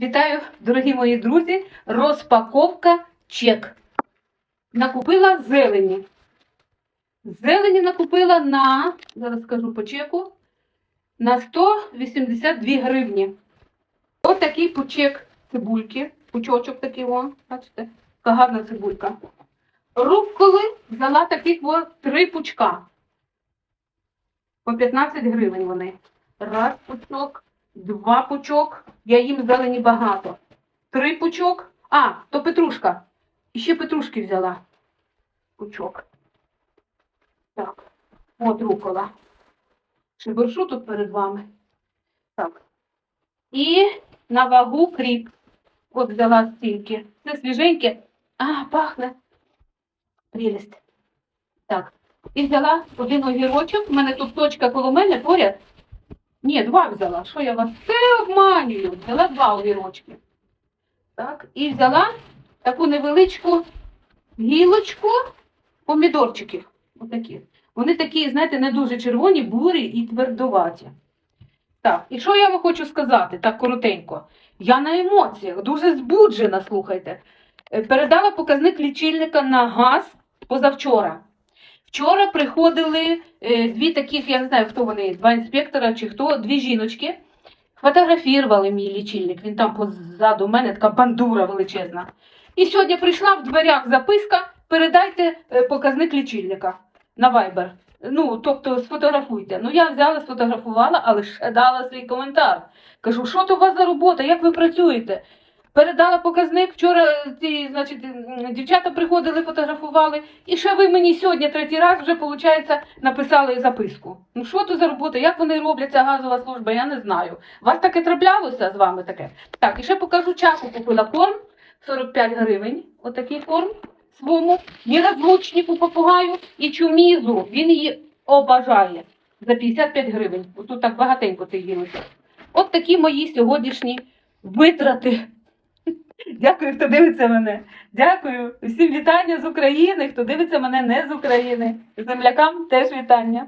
Вітаю, дорогі мої друзі! Розпаковка чек. Накупила зелені. Зелені накупила на, зараз скажу по чеку, на 182 гривні. Ось такий пучек цибульки. Пучочок такий, о, бачите, така гарна цибулька. Рукколи взяла таких о, три пучка. По 15 гривень вони. Раз пучок, два пучок. Я їм зелені багато. Три пучок. А, то петрушка. І ще петрушки взяла. Пучок. Так, от рукола. Шибершу тут перед вами. Так. І на вагу кріп. От взяла стільки. Це свіженьке. А, пахне. Прелість. Так. І взяла один огірочок. У мене тут точка коло мене поряд. Ні, два взяла. Що я вас все обманюю? Взяла два огірочки. Так, і взяла таку невеличку гілочку помідорчиків. Отакі. Вони такі, знаєте, не дуже червоні, бурі і твердуваті. Так, і що я вам хочу сказати, так коротенько. Я на емоціях, дуже збуджена, слухайте. Е, Передала показник лічильника на газ позавчора. Вчора приходили е, дві таких, я не знаю, хто вони, два інспектора чи хто, дві жіночки. Фотографували мій лічильник. Він там позаду у мене така бандура величезна. І сьогодні прийшла в дверях записка: передайте е, показник лічильника на Viber. Ну, тобто сфотографуйте. Ну, я взяла, сфотографувала, але ще дала свій коментар. Кажу, що то у вас за робота, як ви працюєте? Передала показник. Вчора е, ці, значить, дівчата приходили, фотографували. І ще ви мені сьогодні третій раз вже, виходить, написали записку. Ну що то за робота? Як вони роблять ця газова служба? Я не знаю. Вас таке траплялося з вами таке? Так, і ще покажу чаку. Купила корм 45 гривень. Отакий корм своєму нерозлучнику попугаю і чумізу. Він її обажає за 55 гривень. Тут так багатенько ти їлося. От такі мої сьогоднішні витрати. Дякую, хто дивиться мене. Дякую. Усім вітання з України, хто дивиться мене не з України. Землякам теж вітання.